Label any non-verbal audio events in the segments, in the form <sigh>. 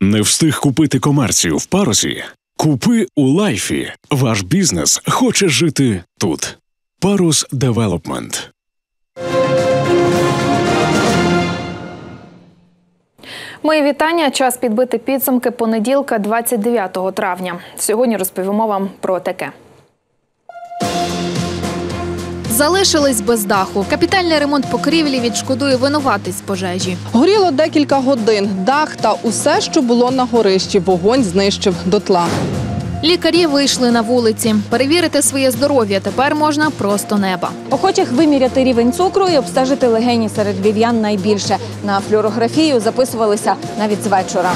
Не встиг купити комерцію в парусі? Купи у лайфі. Ваш бізнес хоче жити тут. Парус Девелопмент. Мої вітання. Час підбити підсумки понеділка, 29 травня. Сьогодні розповімо вам про таке. Залишились без даху. Капітальний ремонт покрівлі відшкодує винуватись пожежі. Горіло декілька годин. Дах та усе, що було на горищі, вогонь знищив дотла. Лікарі вийшли на вулиці. Перевірити своє здоров'я тепер можна просто неба. Охочих виміряти рівень цукру і обстежити легені серед львів'ян найбільше. На флюорографію записувалися навіть з вечора.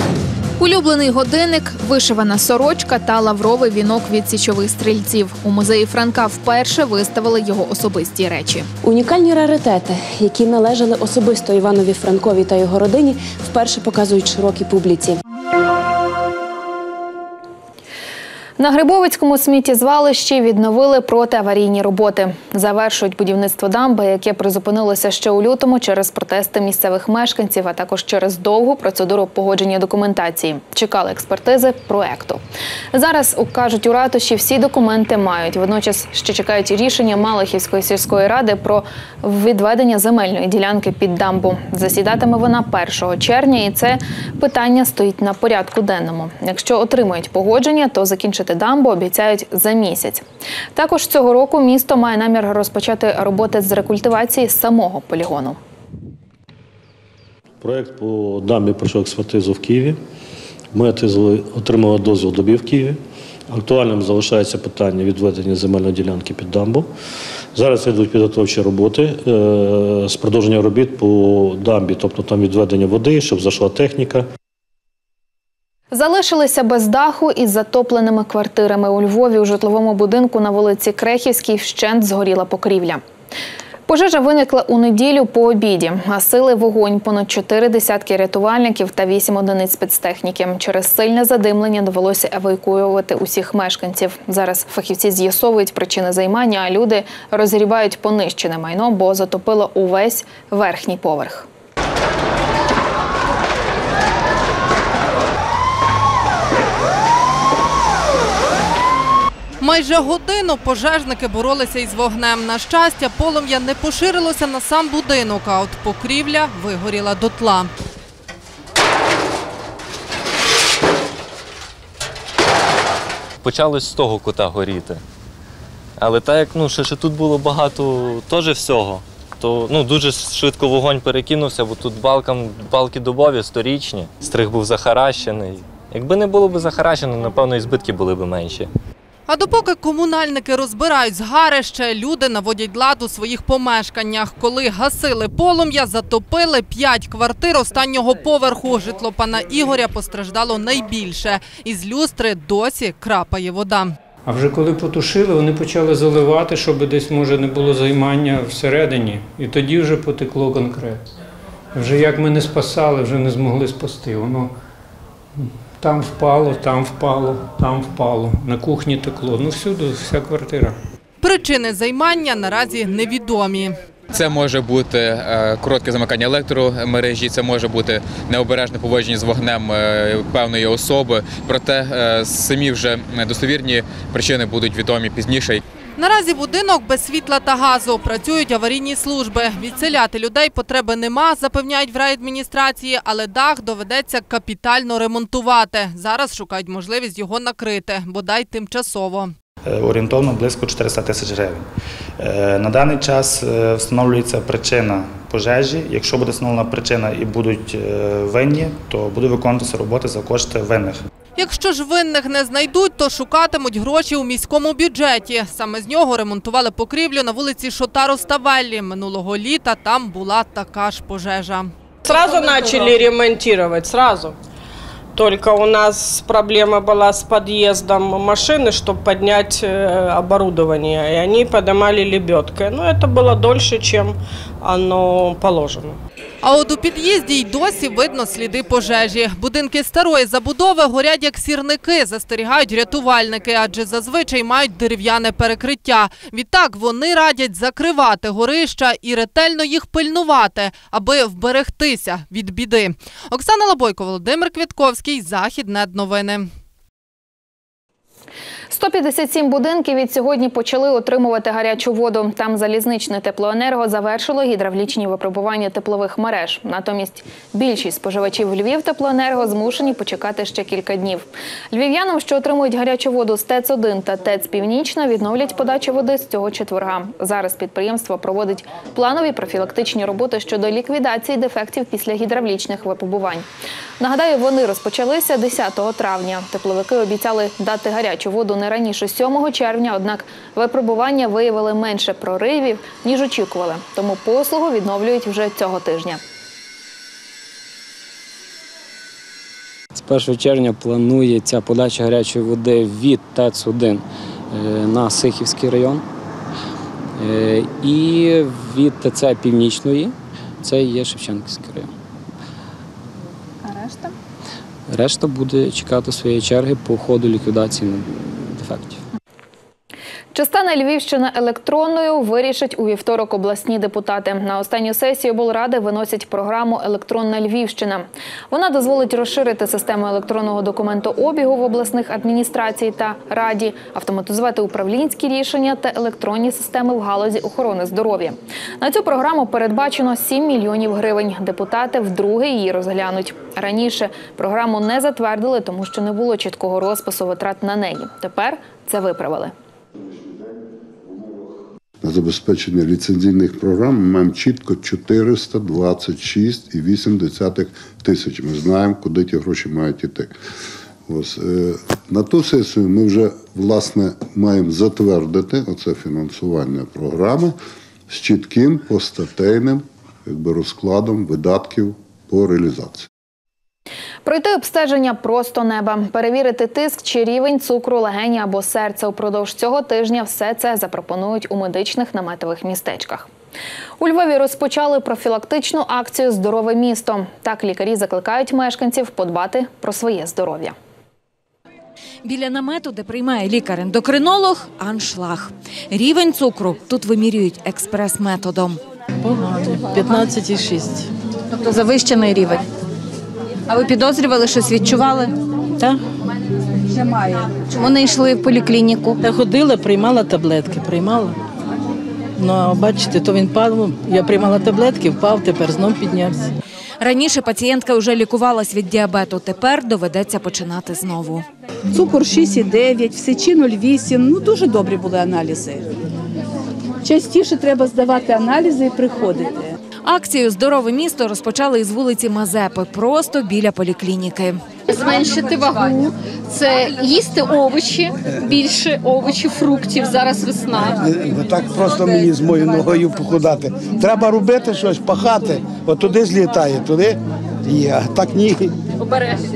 Улюблений годинник, вишивана сорочка та лавровий вінок від січових стрільців. У музеї Франка вперше виставили його особисті речі. Унікальні раритети, які належали особисто Іванові Франкові та його родині, вперше показують широкій публіці. На Грибовицькому сміттєзвалищі відновили протиаварійні роботи. Завершують будівництво дамби, яке призупинилося ще у лютому через протести місцевих мешканців, а також через довгу процедуру погодження документації. Чекали експертизи проекту. Зараз кажуть у ратуші, всі документи мають. Водночас ще чекають рішення Малихівської сільської ради про відведення земельної ділянки під дамбу. Засідатиме вона 1 червня, і це питання стоїть на порядку денному. Якщо отримають погодження, то закінчити дамбу обіцяють за місяць. Також цього року місто має намір розпочати роботи з рекультивації самого полігону. Проект по дамбі пройшов експертизу в Києві. Ми отримали дозвіл добів в Києві. Актуальним залишається питання відведення земельної ділянки під дамбу. Зараз йдуть підготовчі роботи е, з продовження робіт по дамбі, тобто там відведення води, щоб зайшла техніка. Залишилися без даху із затопленими квартирами у Львові у житловому будинку на вулиці Крехівській вщент згоріла покрівля. Пожежа виникла у неділю по обіді. Гасили вогонь понад чотири десятки рятувальників та вісім одиниць спецтехніки. Через сильне задимлення довелося евакуювати усіх мешканців. Зараз фахівці з'ясовують причини займання, а люди розгрібають понищене майно, бо затопило увесь верхній поверх. Майже годину пожежники боролися із вогнем. На щастя, полум'я не поширилося на сам будинок, а от покрівля вигоріла дотла. Почалось з того кута горіти. Але так як ну, ще, ще тут було багато теж всього, то ну, дуже швидко вогонь перекинувся, бо тут балкам, балки дубові, сторічні, стриг був захаращений. Якби не було б захаращено, напевно, і збитки були б менші. А допоки комунальники розбирають згарище, люди наводять лад у своїх помешканнях. Коли гасили полум'я, затопили п'ять квартир останнього поверху. Житло пана Ігоря постраждало найбільше. Із люстри досі крапає вода. А вже коли потушили, вони почали заливати, щоб десь, може, не було займання всередині. І тоді вже потекло конкретно. Вже як ми не спасали, вже не змогли спасти. Воно там впало, там впало, там впало. На кухні текло. Ну всюди, вся квартира. Причини займання наразі невідомі. Це може бути е, коротке замикання електромережі, це може бути необережне поводження з вогнем е, певної особи. Проте е, самі вже достовірні причини будуть відомі пізніше. Наразі будинок без світла та газу. Працюють аварійні служби. Відселяти людей потреби нема, запевняють в райадміністрації, але дах доведеться капітально ремонтувати. Зараз шукають можливість його накрити, бодай тимчасово. Орієнтовно близько 400 тисяч гривень. На даний час встановлюється причина пожежі. Якщо буде встановлена причина і будуть винні, то буде виконуватися роботи за кошти винних. Якщо ж винних не знайдуть, то шукатимуть гроші у міському бюджеті. Саме з нього ремонтували покрівлю на вулиці Шотару Ставеллі. Минулого літа там була така ж пожежа. Сразу начали ремонтировать, сразу. Только у нас проблема была с подъездом машины, чтобы поднять оборудование. И они поднимали лебедкой. Но это было дольше, чем оно положено. А от у під'їзді й досі видно сліди пожежі. Будинки старої забудови горять як сірники, застерігають рятувальники, адже зазвичай мають дерев'яне перекриття. Відтак вони радять закривати горища і ретельно їх пильнувати, аби вберегтися від біди. Оксана Лабойко, Володимир Квітковський, Західнет новини. 157 будинків від сьогодні почали отримувати гарячу воду. Там залізничне теплоенерго завершило гідравлічні випробування теплових мереж. Натомість більшість споживачів Львів теплоенерго змушені почекати ще кілька днів. Львів'янам, що отримують гарячу воду з ТЕЦ-1 та ТЕЦ Північна, відновлять подачу води з цього четверга. Зараз підприємство проводить планові профілактичні роботи щодо ліквідації дефектів після гідравлічних випробувань. Нагадаю, вони розпочалися 10 травня. Тепловики обіцяли дати гарячу воду не раніше 7 червня, однак випробування виявили менше проривів, ніж очікували. Тому послугу відновлюють вже цього тижня. З 1 червня планується подача гарячої води від ТЕЦ-1 е, на Сихівський район е, і від ТЦ Північної, це є Шевченківський район. А решта? Решта буде чекати своєї черги по ходу ліквідації дефектів. Чи стане Львівщина електронною, вирішать у вівторок обласні депутати. На останню сесію облради виносять програму Електронна Львівщина. Вона дозволить розширити систему електронного документообігу в обласних адміністрації та раді, автоматизувати управлінські рішення та електронні системи в галузі охорони здоров'я. На цю програму передбачено 7 мільйонів гривень. Депутати вдруге її розглянуть. Раніше програму не затвердили, тому що не було чіткого розпису витрат на неї. Тепер це виправили. На забезпечення ліцензійних програм ми маємо чітко 426,8 тисяч. Ми знаємо, куди ті гроші мають йти. Ось, е, на ту сесію ми вже власне маємо затвердити оце фінансування програми з чітким постатейним якби, розкладом видатків по реалізації. Пройти обстеження просто неба, перевірити тиск чи рівень цукру, легені або серця упродовж цього тижня. Все це запропонують у медичних наметових містечках. У Львові розпочали профілактичну акцію Здорове місто. Так лікарі закликають мешканців подбати про своє здоров'я. Біля намету, де приймає лікар-ендокринолог, аншлаг. Рівень цукру тут вимірюють експрес-методом. Погано. 15,6. Тобто завищений рівень. А ви підозрювали, щось відчували? Так. Немає. Чому не йшли в поліклініку? Я ходила, приймала таблетки, приймала. Ну, а бачите, то він падав. Я приймала таблетки, впав, тепер знов піднявся. Раніше пацієнтка вже лікувалась від діабету. Тепер доведеться починати знову. Цукор 6,9, в сечі 0,8. Ну дуже добрі були аналізи. Частіше треба здавати аналізи і приходити. Акцію Здорове місто розпочали із вулиці Мазепи, просто біля поліклініки. Зменшити вагу, це їсти овочі, більше овочів, фруктів. Зараз весна. Не так просто мені з моєю ногою похудати. Треба робити щось, пахати. От туди злітає, туди є, так ні. Обережно.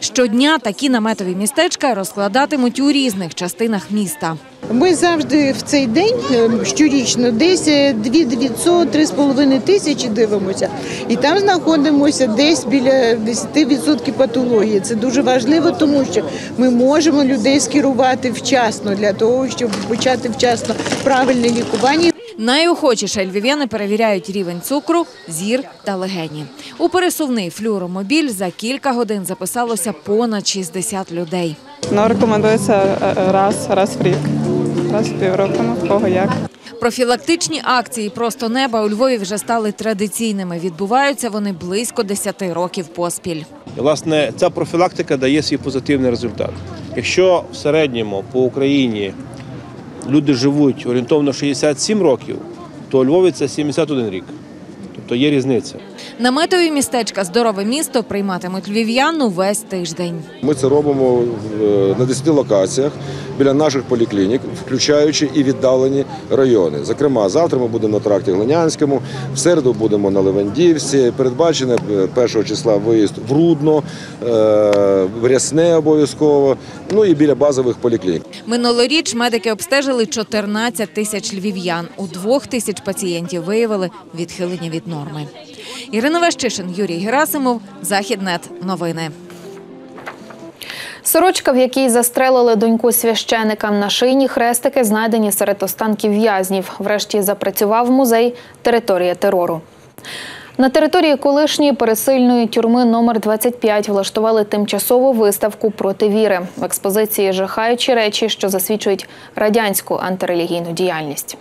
Щодня такі наметові містечка розкладатимуть у різних частинах міста. Ми завжди в цей день е, щорічно десь 2-900-3,5 тисячі дивимося. І там знаходимося десь біля 10% патології. Це дуже важливо, тому що ми можемо людей скерувати вчасно для того, щоб почати вчасно правильне лікування. Найохочіше львів'яни перевіряють рівень цукру, зір та легені. У пересувний флюоромобіль за кілька годин записалося понад 60 людей. Ну, рекомендується е, раз, раз в рік, раз в півроку, ну, в кого як. Профілактичні акції просто неба у Львові вже стали традиційними. Відбуваються вони близько 10 років поспіль. І, власне, ця профілактика дає свій позитивний результат. Якщо в середньому по Україні люди живуть орієнтовно 67 років, то у Львові це 71 рік. Тобто є різниця. Наметові містечка Здорове місто прийматимуть львів'ян увесь тиждень. Ми це робимо на 10 локаціях біля наших поліклінік, включаючи і віддалені райони. Зокрема, завтра ми будемо на тракті Глинянському, в середу будемо на Левандівці. Передбачене е, 1 числа виїзд в Рудно, е, в Рясне обов'язково, ну і біля базових поліклінік. Минулоріч медики обстежили 14 тисяч львів'ян. У двох тисяч пацієнтів виявили відхилення від норми. Ірина Ващишин, Юрій Герасимов, Західнет. Новини. Сорочка, в якій застрелили доньку священика на шийні хрестики, знайдені серед останків в'язнів. Врешті запрацював музей Територія терору. На території колишньої пересильної тюрми номер 25 влаштували тимчасову виставку проти віри. В експозиції жахаючі речі, що засвідчують радянську антирелігійну діяльність.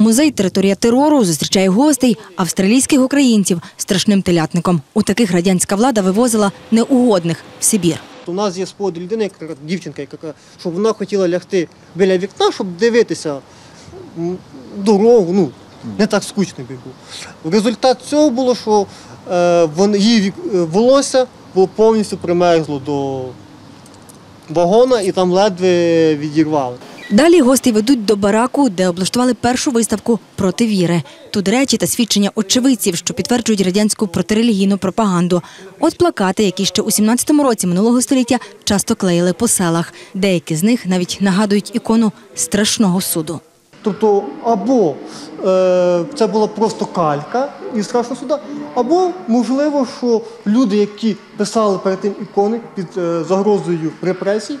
Музей Територія терору зустрічає гостей австралійських українців страшним телятником. У таких радянська влада вивозила неугодних в Сибір. У нас є спогади людини, яка дівчинка, яка каже, що вона хотіла лягти біля вікна, щоб дивитися дорогу. Ну не так скучно був. Результат цього було, що е, її е, волосся було повністю примерзло до вагона і там ледве відірвали. Далі гості ведуть до бараку, де облаштували першу виставку проти віри. Тут речі та свідчення очевидців, що підтверджують радянську протирелігійну пропаганду. От плакати, які ще у 17-му році минулого століття часто клеїли по селах. Деякі з них навіть нагадують ікону страшного суду. Тобто, або е, це була просто калька і страшно суда, або можливо, що люди, які писали перед тим ікони під е, загрозою репресій,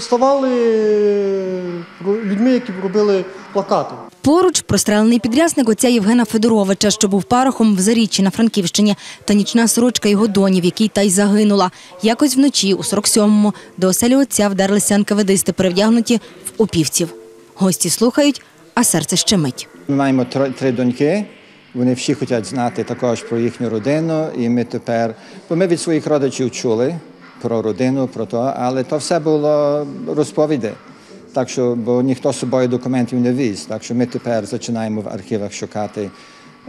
ставали е, людьми, які робили плакати. Поруч прострелений підрясник отця Євгена Федоровича, що був парохом в Заріччі на Франківщині, та нічна сорочка його доні, в якій та й загинула. Якось вночі, у 47-му, до оселі отця вдерлися НКВДисти, перевдягнуті в упівців. Гості слухають, а серце щемить. Ми маємо три доньки. Вони всі хочуть знати також про їхню родину. І ми тепер, бо ми від своїх родичів чули про родину, про то, але то все було розповіді. Так що, бо ніхто з собою документів не віз. Так що ми тепер починаємо в архівах шукати,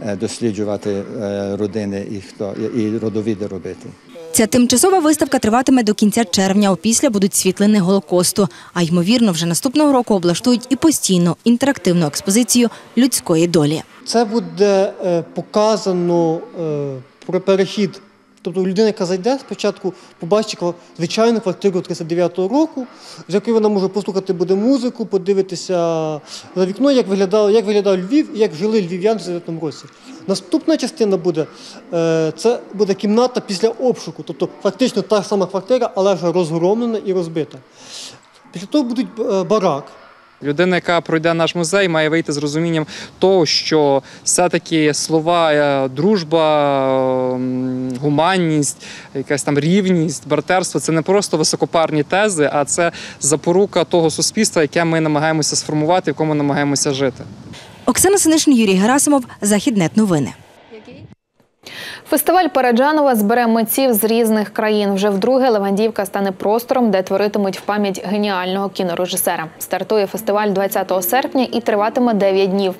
е, досліджувати е, родини і хто і родовіди робити. Ця тимчасова виставка триватиме до кінця червня. Опісля будуть світлини Голокосту. А ймовірно, вже наступного року облаштують і постійну інтерактивну експозицію людської долі. Це буде е, показано про перехід. Тобто людина, яка зайде, спочатку побачить звичайну квартиру 39-го року, з якої вона може послухати буде музику, подивитися за вікно, як виглядав, як виглядав Львів і як жили львів'яни в 39 році. Наступна частина буде е, це буде кімната після обшуку, тобто фактично та сама квартира, але вже розгромлена і розбита. Після того буде барак. Людина, яка пройде наш музей, має вийти з розумінням того, що все-таки слова е, дружба, ем, гуманність, якась там рівність, братерство це не просто високопарні тези, а це запорука того суспільства, яке ми намагаємося сформувати, в якому намагаємося жити. Оксана Синишин, Юрій Герасимов, Західнет новини. Фестиваль Параджанова збере митців з різних країн. Вже вдруге Левандівка стане простором, де творитимуть в пам'ять геніального кінорежисера. Стартує фестиваль 20 серпня і триватиме 9 днів.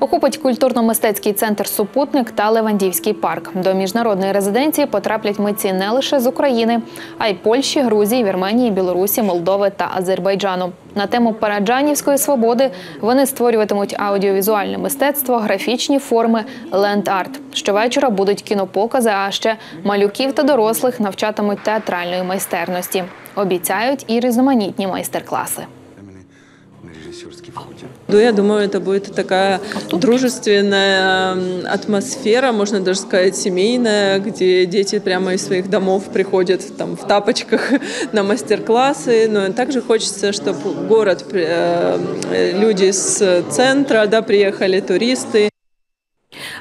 Охопить культурно-мистецький центр Супутник та Левандівський парк. До міжнародної резиденції потраплять митці не лише з України, а й Польщі, Грузії, Вірменії, Білорусі, Молдови та Азербайджану. На тему параджанівської свободи вони створюватимуть аудіовізуальне мистецтво, графічні форми, ленд-арт. Щовечора будуть кінопокази, а ще малюків та дорослих навчатимуть театральної майстерності. Обіцяють і різноманітні майстер-класи. Ну, я думаю, это будет такая дружественная м, атмосфера, можно даже сказать, семейная, где дети прямо из своих домов приходят там в тапочках <laughs> на мастер-классы. Но также хочется, чтобы город, при- э, люди с центра да, приехали, туристы.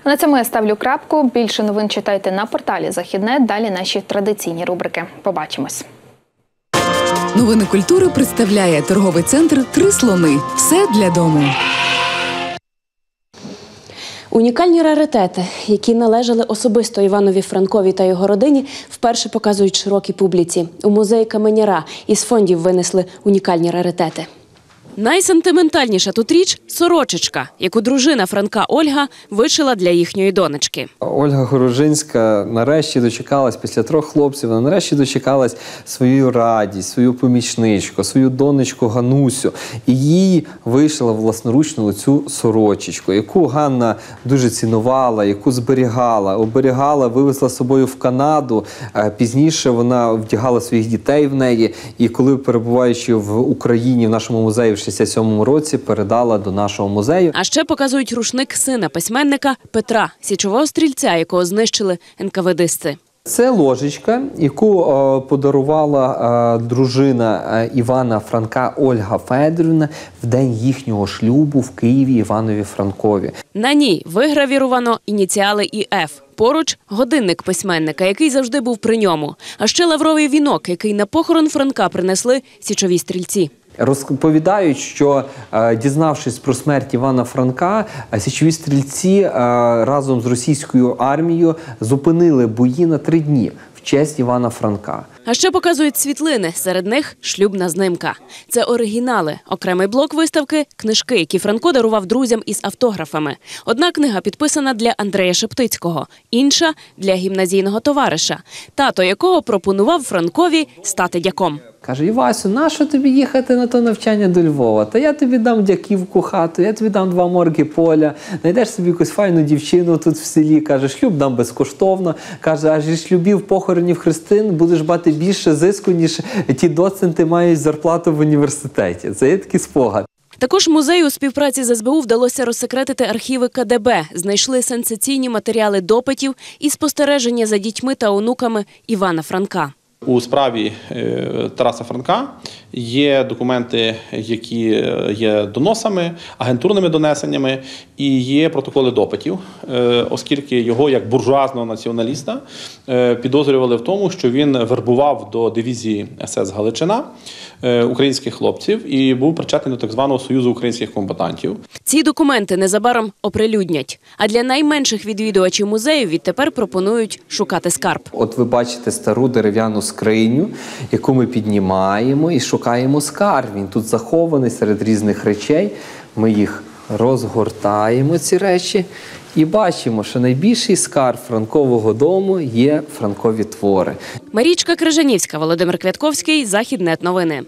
А На цьому я ставлю крапку. Більше новин читайте на порталі Західнет. Далі наші традиційні рубрики. Побачимось. Новини культури представляє торговий центр Три слони. Все для дому. Унікальні раритети, які належали особисто Іванові Франкові та його родині, вперше показують широкій публіці. У музеї Каменяра із фондів винесли унікальні раритети. Найсентиментальніша тут річ сорочечка, яку дружина Франка Ольга вишила для їхньої донечки. Ольга Горожинська нарешті дочекалась після трьох хлопців. Вона нарешті дочекалась свою радість, свою помічничку, свою донечку Ганусю. І їй вишила власноручно цю сорочечку, яку Ганна дуже цінувала, яку зберігала, оберігала, вивезла з собою в Канаду. Е, Пізніше вона вдягала своїх дітей в неї. І коли перебуваючи в Україні в нашому музеї в 67-му році, передала до нашого музею. А ще показують рушник сина письменника Петра, січового стрільця, якого знищили НКВДисти. Це ложечка, яку е, подарувала е, дружина е, Івана Франка Ольга Федорівна в день їхнього шлюбу в Києві Іванові Франкові. На ній вигравірувано ініціали ІФ. Поруч годинник письменника, який завжди був при ньому. А ще лавровий вінок, який на похорон Франка принесли січові стрільці. Розповідають, що е, дізнавшись про смерть Івана Франка, е, січові стрільці е, разом з російською армією зупинили бої на три дні в честь Івана Франка. А ще показують світлини. Серед них шлюбна знимка. Це оригінали. Окремий блок виставки книжки, які Франко дарував друзям із автографами. Одна книга підписана для Андрея Шептицького, інша для гімназійного товариша, тато якого пропонував Франкові стати дяком. Каже: Івасю, нащо тобі їхати на то навчання до Львова? Та я тобі дам дяківку хату, я тобі дам два морги поля, знайдеш собі якусь файну дівчину тут в селі. Каже, шлюб дам безкоштовно. Каже, аж зі шлюбів похоронів христин будеш мати більше зиску, ніж ті доценти мають зарплату в університеті. Це є такий спогад. Також музею у співпраці з СБУ вдалося розсекретити архіви КДБ. Знайшли сенсаційні матеріали допитів і спостереження за дітьми та онуками Івана Франка. У справі е, Тараса Франка є документи, які е, є доносами, агентурними донесеннями, і є протоколи допитів, е, оскільки його як буржуазного націоналіста підозрювали в тому, що він вербував до дивізії СС Галичина українських хлопців і був причетний до так званого союзу українських комбатантів. Ці документи незабаром оприлюднять. А для найменших відвідувачів музею відтепер пропонують шукати скарб. От ви бачите стару дерев'яну скриню, яку ми піднімаємо і шукаємо скарб. Він тут захований серед різних речей. Ми їх розгортаємо, ці речі, і бачимо, що найбільший скарб франкового дому є франкові твори. Марічка Крижанівська, Володимир Квятковський, Західнет новини.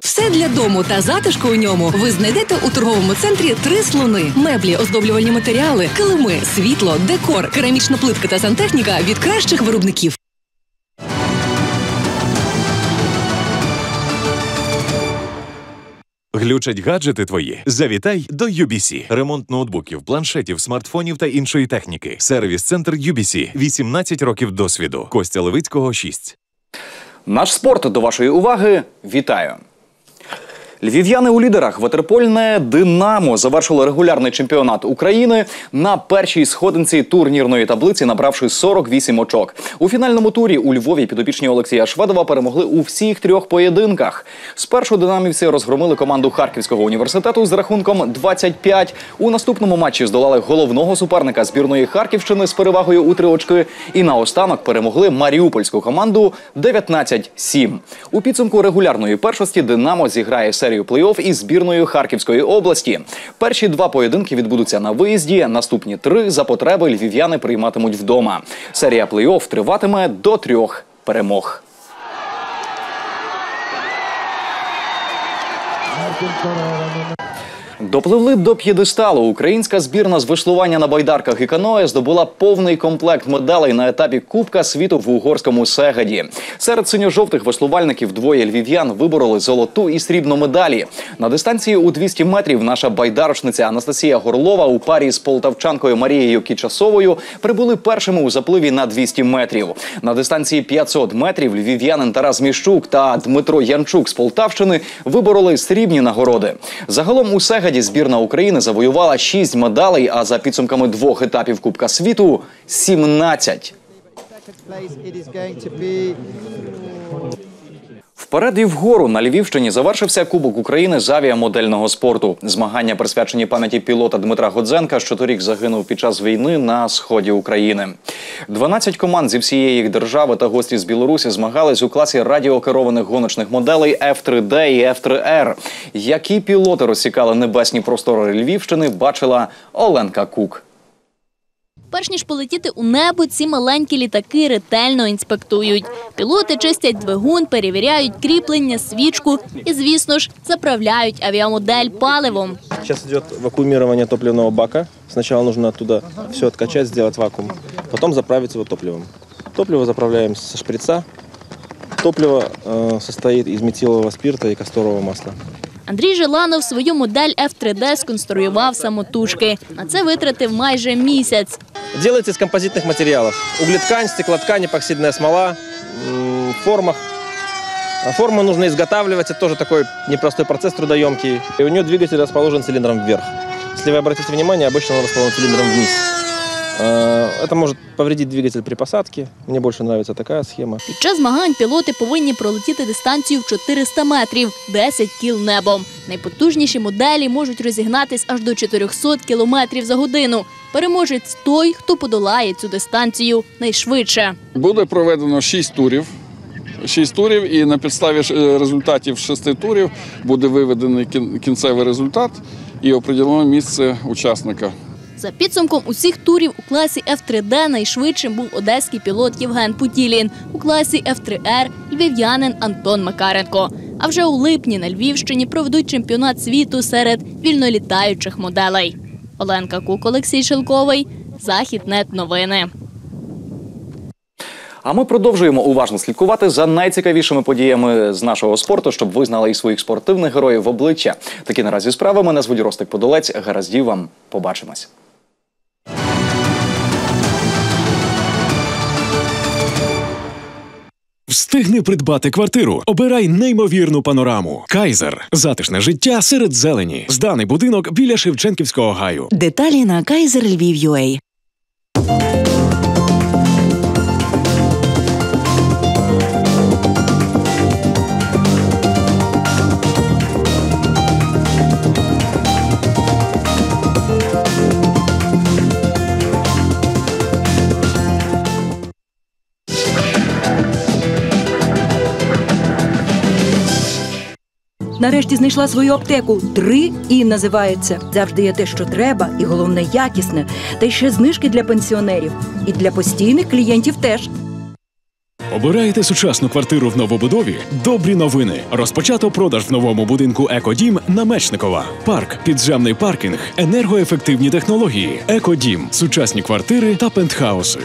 Все для дому та затишку у ньому ви знайдете у торговому центрі три слони: меблі, оздоблювальні матеріали, килими, світло, декор, керамічна плитка та сантехніка від кращих виробників. Глючать гаджети твої. Завітай до UBC. Ремонт ноутбуків, планшетів, смартфонів та іншої техніки. Сервіс-центр UBC. 18 років досвіду. Костя Левицького 6. Наш спорт до вашої уваги. Вітаю. Львів'яни у лідерах Ватерпольне Динамо завершило регулярний чемпіонат України на першій сходинці турнірної таблиці, набравши 48 очок. У фінальному турі у Львові підопічні Олексія Шведова перемогли у всіх трьох поєдинках. Спершу динамівці розгромили команду Харківського університету з рахунком 25. У наступному матчі здолали головного суперника збірної Харківщини з перевагою у три очки. І наостанок перемогли маріупольську команду 19-7. У підсумку регулярної першості Динамо зіграє серію плей-офф із збірною Харківської області. Перші два поєдинки відбудуться на виїзді. Наступні три за потреби львів'яни прийматимуть вдома. Серія плей-офф триватиме до трьох перемог. Допливли до п'єдесталу. Українська збірна з веслування на байдарках і каное здобула повний комплект медалей на етапі Кубка світу в угорському Сегаді. Серед синьо-жовтих веслувальників двоє львів'ян вибороли золоту і срібну медалі. На дистанції у 200 метрів наша байдарочниця Анастасія Горлова у парі з полтавчанкою Марією Кічасовою прибули першими у запливі на 200 метрів. На дистанції 500 метрів львів'янин Тарас Міщук та Дмитро Янчук з Полтавщини вибороли срібні нагороди. Загалом у Сегаді збірна України завоювала 6 медалей, а за підсумками двох етапів Кубка світу 17. Вперед і вгору на Львівщині завершився Кубок України з авіамодельного спорту. Змагання присвячені пам'яті пілота Дмитра Годзенка, що торік загинув під час війни на сході України. 12 команд зі всієї держави та гості з Білорусі змагались у класі радіокерованих гоночних моделей F3D і F3R. Які пілоти розсікали небесні простори Львівщини, бачила Оленка Кук. Перш ніж полетіти у небо, ці маленькі літаки ретельно інспектують. Пілоти чистять двигун, перевіряють кріплення, свічку і, звісно ж, заправляють авіамодель паливом. Сейчас идет вакуумирование топливного бака. Сначала нужно оттуда все откачать, сделать вакуум. Потом заправить его топливом. Топливо заправляем со шприца. Топливо э, состоит из метилового спирта и касторового масла. Андрій Желанов свою модель F3D сконструював самотужки. На це витратив майже місяць. Делается из композитных материалов. Углеткань, стеклоткань, эпоксидная смола, м, в формах. А форму нужно изготавливать. Это тоже такой непростой процесс, трудоемкий. И у нее двигатель расположен цилиндром вверх. Если вы обратите внимание, обычно он расположен цилиндром вниз. Э, Это может повредить двигатель при посадке. Мне больше нравится такая схема. Під час змагань пілоти повинні пролетіти дистанцію в 400 метрів, 10 кіл небом. Найпотужніші моделі можуть розігнатись аж до 400 кілометрів за годину. Переможець той, хто подолає цю дистанцію найшвидше. Буде проведено шість турів. Шість турів, і на підставі е, результатів шести турів буде виведений кін- кінцевий результат і определено місце учасника. За підсумком усіх турів у класі F3D найшвидшим був одеський пілот Євген Путілін. У класі F3R – львів'янин Антон Макаренко. А вже у липні на Львівщині проведуть чемпіонат світу серед вільнолітаючих моделей. Оленка Кук, Олексій Шелковий, Західнет новини. А ми продовжуємо уважно слідкувати за найцікавішими подіями з нашого спорту, щоб ви знали і своїх спортивних героїв в обличчя. Такі наразі справи. Мене звуть Ростик Подолець. Гараздів вам. Побачимось. Встигни придбати квартиру. Обирай неймовірну панораму. Кайзер. Затишне життя серед зелені. Зданий будинок біля Шевченківського гаю. Деталі на Kaiser Нарешті знайшла свою аптеку. Три і називається. Завжди є те, що треба, і головне якісне. Та й ще знижки для пенсіонерів. І для постійних клієнтів теж. Обираєте сучасну квартиру в новобудові? Добрі новини. Розпочато продаж в новому будинку Екодім на Мечникова. Парк, підземний паркінг, енергоефективні технології. Екодім, сучасні квартири та пентхауси.